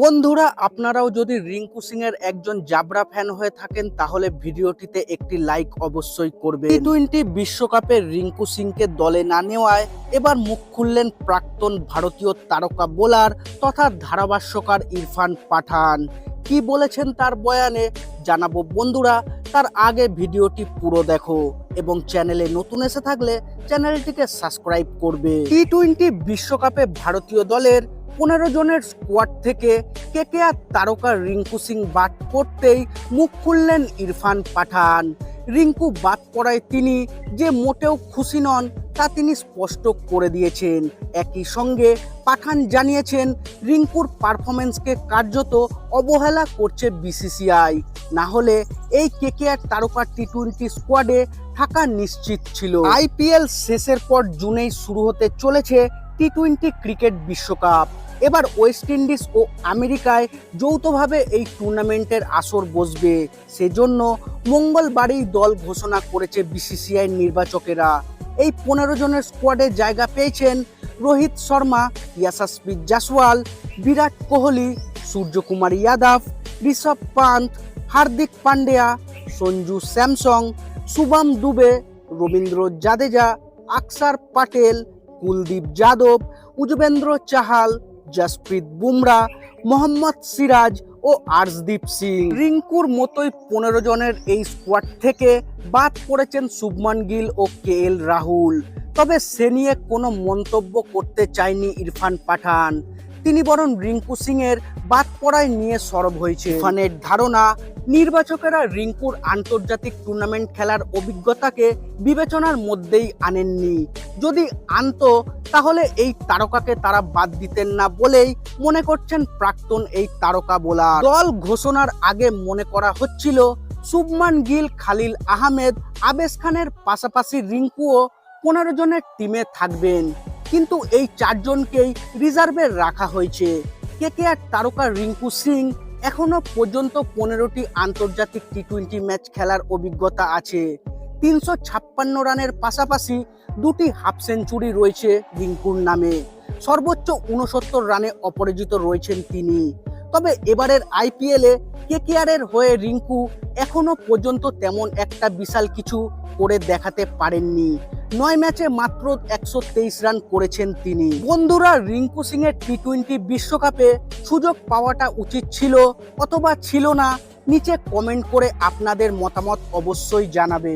বন্ধুরা, আপনারাও যদি রিঙ্কু সিং এর একজন জাবরা ফ্যান হয়ে থাকেন, তাহলে ভিডিওটিতে একটি লাইক অবশ্যই করবেন। টি টোয়েন্টি বিশ্বকাপে রিঙ্কু সিংকে দলে না নেওয়ায় এবার মুখ খুললেন প্রাক্তন ভারতীয় তারকা বোলার তথা ধারাভাষ্যকার ইরফান পাঠান। কি বলেছেন তার বয়ানে? জানাব বন্ধুরা, তার আগে ভিডিওটি পুরো দেখো এবং চ্যানেলে নতুন এসে থাকলে চ্যানেলটিকে সাবস্ক্রাইব করবে। টি টোয়েন্টি বিশ্বকাপে ভারতীয় দলের পনেরো জনের স্কোয়াড থেকে কেকেআর তারকা রিঙ্কু সিং বাদ করতেই মুখ খুললেন ইরফান পাঠান। রিঙ্কু বাদ পড়ায় তিনি যে মোটেও খুশি নন, তা তিনি স্পষ্ট করে দিয়েছেন। একই সঙ্গে পাঠান জানিয়েছেন, রিঙ্কুর পারফরমেন্সকে কার্যত অবহেলা করছে বিসিসিআই না হলে এই কেকেআর তারকা টি টোয়েন্টি স্কোয়াডে থাকা নিশ্চিত ছিল। আইপিএল শেষের পর জুনেই শুরু হতে চলেছে টি টোয়েন্টি ক্রিকেট বিশ্বকাপ। এবার ওয়েস্ট ইন্ডিজ ও আমেরিকায় যৌথভাবে এই টুর্নামেন্টের আসর বসবে। সেজন্য মঙ্গলবারেই দল ঘোষণা করেছে বিসিসিআই নির্বাচকেরা। এই পনেরো জনের স্কোয়াডে জায়গা পেয়েছেন রোহিত শর্মা ইয়াশাসপ্রীত জাসওয়াল বিরাট কোহলি, সূর্যকুমার যাদব ঋষভ পান্ত, হার্দিক পান্ডেয়া, সঞ্জু স্যামসং, শুভম দুবে, রবীন্দ্র জাদেজা, আকসার পাটেল কুলদীপ যাদব, উজবেন্দ্র চাহাল, জসপ্রীত বুমরা, মোহাম্মদ সিরাজ ও আর্শদীপ সিং। রিঙ্কুর মতোই পনেরো জনের এই স্কোয়াড থেকে বাদ পড়েছেন শুভমান গিল ও কে এল রাহুল। তবে সে নিয়ে কোনো মন্তব্য করতে চায়নি ইরফান পাঠান। তিনি বরং রিঙ্কু সিং এর বাদ পড়ায় নিয়ে সরব হয়েছে ইরফানের ধারণা নির্বাচকেরা রিঙ্কুর আন্তর্জাতিক টুর্নামেন্ট খেলার অভিজ্ঞতাকে বিবেচনার মধ্যেই আনেননি। যদি আনতো, তাহলে এই তারকাকে তারা বাদ দিতেন না বলেই মনে করছেন প্রাক্তন এই তারকা বোলার। দল ঘোষণার আগে মনে করা হচ্ছিল, শুভমান গিল, খালিল আহমেদ, আবেশ খানের পাশাপাশি রিঙ্কুও পনেরো জনের টিমে থাকবেন। কিন্তু এই চারজনকেই রিজার্ভে রাখা হয়েছে। কে কে কেকেআর তারকা রিঙ্কু সিং এখনও পর্যন্ত পনেরোটি আন্তর্জাতিক টি টোয়েন্টি ম্যাচ খেলার অভিজ্ঞতা আছে। তিনশো ছাপ্পান্ন রানের পাশাপাশি দুটি হাফ সেঞ্চুরি রয়েছে রিঙ্কুর নামে। সর্বোচ্চ উনসত্তর রানে অপরাজিত রয়েছেন তিনি। তবে এবারের আইপিএলে কেকেআরের হয়ে রিঙ্কু এখনও পর্যন্ত তেমন একটা বিশাল কিছু করে দেখাতে পারেননি। নয় ম্যাচে মাত্র একশো তেইশ রান করেছেন তিনি। বন্ধুরা, রিঙ্কু সিং এর টি টোয়েন্টি বিশ্বকাপে সুযোগ পাওয়াটা উচিত ছিল অথবা ছিল না, নিচে কমেন্ট করে আপনাদের মতামত অবশ্যই জানাবে।